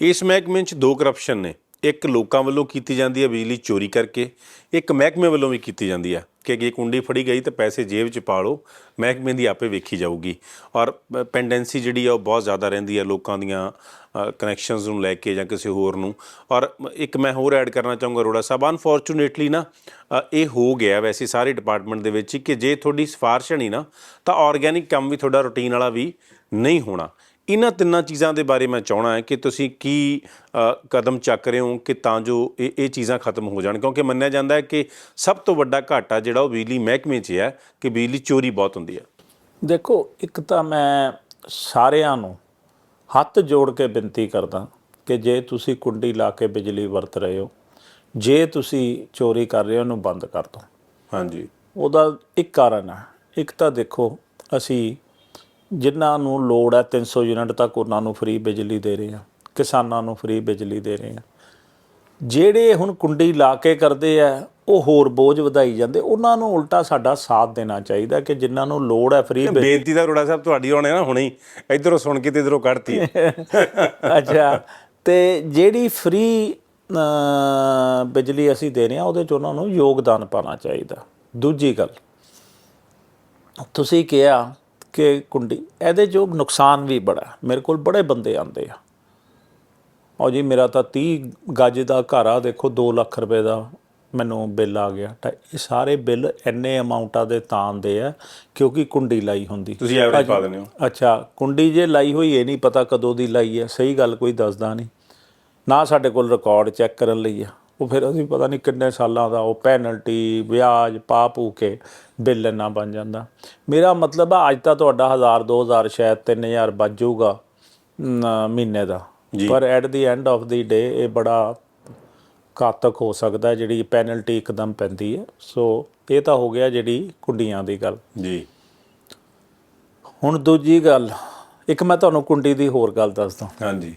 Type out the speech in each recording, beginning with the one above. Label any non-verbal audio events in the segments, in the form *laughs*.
ਇਸ ਮਹਿਕਮੇ 'ਚ ਦੋ ਕਰਪਸ਼ਨ ਨੇ। ਇੱਕ ਲੋਕਾਂ ਵੱਲੋਂ ਕੀਤੀ ਜਾਂਦੀ ਹੈ ਬਿਜਲੀ ਚੋਰੀ ਕਰਕੇ, ਇੱਕ ਮਹਿਕਮੇ ਵੱਲੋਂ ਵੀ ਕੀਤੀ ਜਾਂਦੀ ਹੈ ਕਿ ਅੱਗੇ ਕੁੰਡੀ ਫੜੀ ਗਈ ਤਾਂ ਪੈਸੇ ਜੇਬ 'ਚ ਪਾ ਲਓ, ਮਹਿਕਮੇ ਦੀ ਆਪੇ ਵੇਖੀ ਜਾਊਗੀ। ਔਰ ਪੈਂਡੈਂਸੀ ਜਿਹੜੀ ਆ ਉਹ ਬਹੁਤ ਜ਼ਿਆਦਾ ਰਹਿੰਦੀ ਹੈ ਲੋਕਾਂ ਦੀਆਂ ਕਨੈਕਸ਼ਨਸ ਨੂੰ ਲੈ ਕੇ ਜਾਂ ਕਿਸੇ ਹੋਰ ਨੂੰ। ਔਰ ਇੱਕ ਮੈਂ ਹੋਰ ਐਡ ਕਰਨਾ ਚਾਹੂੰਗਾ ਰੋੜਾ ਸਾਹਿਬ ਅਨਫੋਰਚੂਨੇਟਲੀ ਨਾ ਇਹ ਹੋ ਗਿਆ ਵੈਸੇ ਸਾਰੇ ਡਿਪਾਰਟਮੈਂਟ ਦੇ ਵਿੱਚ ਕਿ ਜੇ ਤੁਹਾਡੀ ਸਿਫਾਰਿਸ਼ ਨਹੀਂ ਨਾ ਤਾਂ ਆਰਗੇਨਿਕ ਕੰਮ ਵੀ ਤੁਹਾਡਾ ਰੁਟੀਨ ਵਾਲਾ ਵੀ ਨਹੀਂ ਹੋਣਾ। ਇਹਨਾਂ ਤਿੰਨਾਂ ਚੀਜ਼ਾਂ ਦੇ ਬਾਰੇ ਮੈਂ ਚਾਹਣਾ ਹੈ ਕਿ ਤੁਸੀਂ ਕੀ ਕਦਮ ਚੱਕ ਰਹੇ ਹੋ ਕਿ ਤਾਂ ਜੋ ਇਹ ਇਹ ਚੀਜ਼ਾਂ ਖਤਮ ਹੋ ਜਾਣ। ਕਿਉਂਕਿ ਮੰਨਿਆ ਜਾਂਦਾ ਹੈ ਕਿ ਸਭ ਤੋਂ ਵੱਡਾ ਘਾਟਾ ਜਿਹੜਾ ਉਹ ਬਿਜਲੀ ਮਹਿਕਮੇ 'ਚ ਹੈ ਕਿ ਬਿਜਲੀ ਚੋਰੀ ਬਹੁਤ ਹੁੰਦੀ ਹੈ। ਦੇਖੋ ਇੱਕ ਤਾਂ ਮੈਂ ਸਾਰਿਆਂ ਨੂੰ ਹੱਥ ਜੋੜ ਕੇ ਬੇਨਤੀ ਕਰਦਾ ਕਿ ਜੇ ਤੁਸੀਂ ਕੁੰਡੀ ਲਾ ਕੇ ਬਿਜਲੀ ਵਰਤ ਰਹੇ ਹੋ ਜੇ ਤੁਸੀਂ ਚੋਰੀ ਕਰ ਰਹੇ ਹੋ ਉਹਨੂੰ ਬੰਦ ਕਰ ਦਿਓ। ਹਾਂਜੀ। ਉਹਦਾ ਇੱਕ ਕਾਰਨ ਹੈ। ਇੱਕ ਤਾਂ ਦੇਖੋ ਅਸੀਂ ਜਿਨ੍ਹਾਂ ਨੂੰ ਲੋੜ ਹੈ 300 ਯੂਨਿਟ ਤੱਕ ਉਹਨਾਂ ਨੂੰ ਫ੍ਰੀ ਬਿਜਲੀ ਦੇ ਰਹੇ ਹਾਂ ਕਿਸਾਨਾਂ ਨੂੰ ਫ੍ਰੀ ਬਿਜਲੀ ਦੇ ਰਹੇ ਹਾਂ। ਜਿਹੜੇ ਹੁਣ ਕੁੰਡੀ ਲਾ ਕੇ ਕਰਦੇ ਆ ਉਹ ਹੋਰ ਬੋਝ ਵਧਾਈ ਜਾਂਦੇ ਉਹਨਾਂ ਨੂੰ ਉਲਟਾ ਸਾਡਾ ਸਾਥ ਦੇਣਾ ਚਾਹੀਦਾ ਕਿ ਜਿਨ੍ਹਾਂ ਨੂੰ ਲੋੜ ਹੈ ਫ੍ਰੀ ਬੇਨਤੀ ਤਾਂ ਅਰੋੜਾ ਸਾਹਿਬ ਤੁਹਾਡੀ ਹੋਣੇ ਨਾ ਹੁਣੇ। ਹੀ ਇਧਰੋਂ ਸੁਣ ਕੇ ਤੇ ਇਧਰੋਂ ਕੱਢਤੀ। *laughs* ਅੱਛਾ ਤੇ ਜਿਹੜੀ ਫ੍ਰੀ ਬਿਜਲੀ ਅਸੀਂ ਦੇ ਰਹੇ ਹਾਂ ਉਹਦੇ ਚ ਉਹਨਾਂ ਨੂੰ ਯੋਗਦਾਨ ਪਾਣਾ ਚਾਹੀਦਾ। ਦੂਜੀ ਗੱਲ ਤੁਸੀਂ ਕਿਹਾ ਕਿ ਕੁੰਡੀ ਇਹਦੇ ਜੋ ਨੁਕਸਾਨ ਵੀ ਬੜਾ। ਮੇਰੇ ਕੋਲ ਬੜੇ ਬੰਦੇ ਆਉਂਦੇ ਆ। ਔਰ ਜੀ ਮੇਰਾ ਤਾਂ 30 ਗੱਜ ਦਾ ਘਰ ਆ ਦੇਖੋ 2 ਲੱਖ ਰੁਪਏ ਦਾ ਮੈਨੂੰ ਬਿੱਲ ਆ ਗਿਆ। ਤਾਂ ਇਹ ਸਾਰੇ ਬਿੱਲ ਇੰਨੇ ਅਮਾਉਂਟਾਂ ਦੇ ਤਾਂ ਆਉਂਦੇ ਆ ਕਿਉਂਕਿ ਕੁੰਡੀ ਲਾਈ ਹੁੰਦੀ। ਤੁਸੀਂ ਐਵਰੇਜ ਪਾ ਦਿੰਦੇ ਹੋ। ਅੱਛਾ ਕੁੰਡੀ ਜੇ ਲਾਈ ਹੋਈ ਇਹ ਨਹੀਂ ਪਤਾ ਕਦੋਂ ਦੀ ਲਾਈ ਹੈ ਸਹੀ ਗੱਲ ਕੋਈ ਦੱਸਦਾ ਨਹੀਂ। ਨਾ ਸਾਡੇ ਕੋਲ ਰਿਕਾਰਡ ਚੈੱਕ ਕਰਨ ਲਈ ਆ। ਉਹ ਫਿਰ ਅਸੀਂ ਪਤਾ ਨਹੀਂ ਕਿੰਨੇ ਸਾਲਾਂ ਦਾ ਉਹ ਪੈਨਲਟੀ ਵਿਆਜ ਪਾ ਪੂ ਕੇ ਬਿੱਲ ਇੰਨਾ ਬਣ ਜਾਂਦਾ। ਮੇਰਾ ਮਤਲਬ ਆ ਅੱਜ ਤਾਂ ਤੁਹਾਡਾ 1000 2000 ਸ਼ਾਇਦ 3000 ਬਚ ਜਾਊਗਾ ਨ- ਮਹੀਨੇ ਦਾ। ਪਰ at the end of the day ਇਹ ਬੜਾ ਘਾਤਕ ਹੋ ਸਕਦਾ ਜਿਹੜੀ ਪੈਨਲਟੀ ਇੱਕਦਮ ਪੈਂਦੀ ਹੈ। ਸੋ ਇਹ ਤਾਂ ਹੋ ਗਿਆ ਜਿਹੜੀ ਕੁੰਡੀਆਂ ਦੀ ਗੱਲ। ਜੀ। ਹੁਣ ਦੂਜੀ ਗੱਲ ਇੱਕ ਮੈਂ ਤੁਹਾਨੂੰ ਕੁੰਡੀ ਦੀ ਹੋਰ ਗੱਲ ਦੱਸਦਾ। ਹਾਂਜੀ।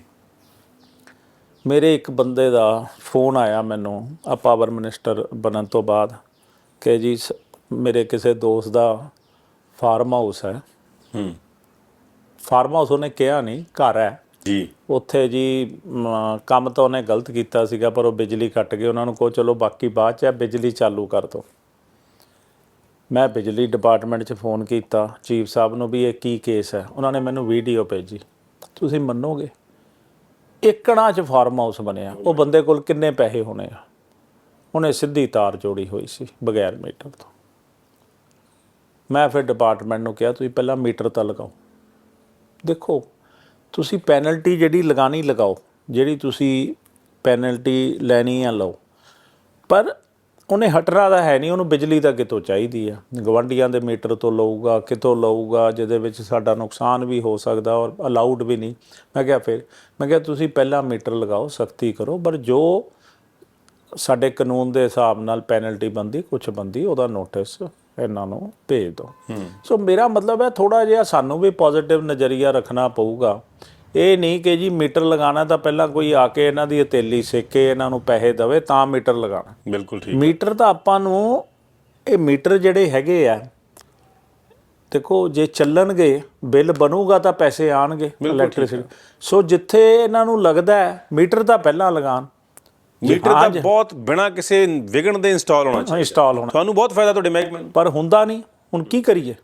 ਮੇਰੇ ਇੱਕ ਬੰਦੇ ਦਾ ਫੋਨ ਆਇਆ ਮੈਨੂੰ ਆ ਪਾਵਰ ਮਿਨਿਸਟਰ ਬਣਨ ਤੋਂ ਬਾਅਦ ਕਿ ਜੀ ਮੇਰੇ ਕਿਸੇ ਦੋਸਤ ਦਾ ਫਾਰਮ ਹਾਊਸ ਹੈ। ਹੂੰ। ਫਾਰਮ ਹਾਊਸ ਉਹਨੇ ਕਿਹਾ ਨਹੀਂ ਘਰ ਹੈ। ਜੀ। ਉੱਥੇ ਜੀ ਕੰਮ ਤਾਂ ਉਹਨੇ ਗਲਤ ਕੀਤਾ ਸੀਗਾ ਪਰ ਉਹ ਬਿਜਲੀ ਕੱਟ ਗਏ ਉਹਨਾਂ ਨੂੰ ਕਹੋ ਚਲੋ ਬਾਕੀ ਬਾਅਦ ਚ ਹੈ, ਬਿਜਲੀ ਚਾਲੂ ਕਰ ਦਿਓ ਮੈਂ ਬਿਜਲੀ ਡਿਪਾਰਟਮੈਂਟ 'ਚ ਫੋਨ ਕੀਤਾ ਚੀਫ ਸਾਹਿਬ ਨੂੰ ਵੀ ਇਹ ਕੀ ਕੇਸ ਹੈ ਉਹਨਾਂ ਨੇ ਮੈਨੂੰ ਵੀਡੀਓ ਭੇਜੀ। ਤੁਸੀਂ ਮੰਨੋਗੇ? ਏਕੜਾਂ 'ਚ ਫਾਰਮ ਹਾਊਸ ਬਣਿਆ। ਉਹ ਬੰਦੇ ਕੋਲ ਕਿੰਨੇ ਪੈਸੇ ਹੋਣੇ ਆ? ਉਹਨੇ ਸਿੱਧੀ ਤਾਰ ਜੋੜੀ ਹੋਈ ਸੀ, ਬਗੈਰ ਮੀਟਰ ਤੋਂ। ਮੈਂ ਫਿਰ ਡਿਪਾਰਟਮੈਂਟ ਨੂੰ ਕਿਹਾ, ਤੁਸੀਂ ਪਹਿਲਾਂ ਮੀਟਰ ਤਾਂ ਲਗਾਓ। ਦੇਖੋ, ਤੁਸੀਂ ਪੈਨਲਟੀ ਜਿਹੜੀ ਲਗਾਣੀ ਲਗਾਓ, ਜਿਹੜੀ ਤੁਸੀਂ ਪੈਨਲਟੀ ਲੈਣੀ ਆ ਲਓ। ਪਰ ਉਹਨੇ ਹਟਣਾ ਦਾ ਹੈ ਨਹੀਂ ਉਹਨੂੰ ਬਿਜਲੀ ਤਾਂ ਕਿਤੋਂ ਚਾਹੀਦੀ ਆ। ਗਵੰਡੀਆਂ ਦੇ ਮੀਟਰ ਤੋਂ ਲਊਗਾ ਕਿਤੋਂ ਲਊਗਾ ਜਿਹਦੇ ਵਿੱਚ ਸਾਡਾ ਨੁਕਸਾਨ ਵੀ ਹੋ ਸਕਦਾ ਔਰ ਅਲਾਉਡ ਵੀ ਨਹੀਂ। ਮੈਂ ਕਿਹਾ ਫਿਰ ਮੈਂ ਕਿਹਾ ਤੁਸੀਂ ਪਹਿਲਾਂ ਮੀਟਰ ਲਗਾਓ ਸਖਤੀ ਕਰੋ ਪਰ ਜੋ ਸਾਡੇ ਕਾਨੂੰਨ ਦੇ ਹਿਸਾਬ ਨਾਲ ਪੈਨਲਟੀ ਬੰਦੀ ਕੁਝ ਬੰਦੀ ਉਹਦਾ ਨੋਟਿਸ ਇਹਨਾਂ ਨੂੰ ਭੇਜ ਦਿਓ। ਸੋ ਮੇਰਾ ਮਤਲਬ ਹੈ ਥੋੜਾ ਜਿਹਾ ਸਾਨੂੰ ਵੀ ਪੋਜ਼ਿਟਿਵ ਨਜ਼ਰੀਆ ਰੱਖਣਾ ਪਊਗਾ। ਇਹ ਨਹੀਂ ਕਿ ਜੀ ਮੀਟਰ ਲਗਾਉਣਾ ਤਾਂ ਪਹਿਲਾਂ ਕੋਈ ਆ ਕੇ ਇਹਨਾਂ ਦੀ ਹਤੇਲੀ ਸੇਕੇ ਇਹਨਾਂ ਨੂੰ ਪੈਸੇ ਦੇਵੇ ਤਾਂ ਮੀਟਰ ਲਗਾਉਣਾ। ਬਿਲਕੁਲ ਠੀਕ ਮੀਟਰ ਤਾਂ ਆਪਾਂ ਨੂੰ ਇਹ ਮੀਟਰ ਜਿਹੜੇ ਹੈਗੇ ਆ ਦੇਖੋ ਜੇ ਚੱਲਣਗੇ ਬਿੱਲ ਬਣੂਗਾ ਤਾਂ ਪੈਸੇ ਆਣਗੇ ਇਲੈਕਟ੍ਰਿਸਿਟੀ ਸੋ ਜਿੱਥੇ ਇਹਨਾਂ ਨੂੰ ਲੱਗਦਾ ਹੈ ਮੀਟਰ ਤਾਂ ਪਹਿਲਾਂ ਲਗਾਣ ਮੀਟਰ ਤਾਂ ਬਹੁਤ ਬਿਨਾ ਕਿਸੇ ਵਿਗਣ ਦੇ ਇੰਸਟਾਲ ਹੋਣਾ ਚਾਹੀਦਾ। ਇੰਸਟਾਲ ਹੋਣਾ। ਤੁਹਾਨੂੰ ਬਹੁਤ ਫਾਇਦਾ ਤੁਹਾਡੇ ਮਹਿਕਮੇ ਪਰ ਹੁੰਦਾ ਨਹੀਂ ਹੁਣ ਕੀ ਕਰੀਏ?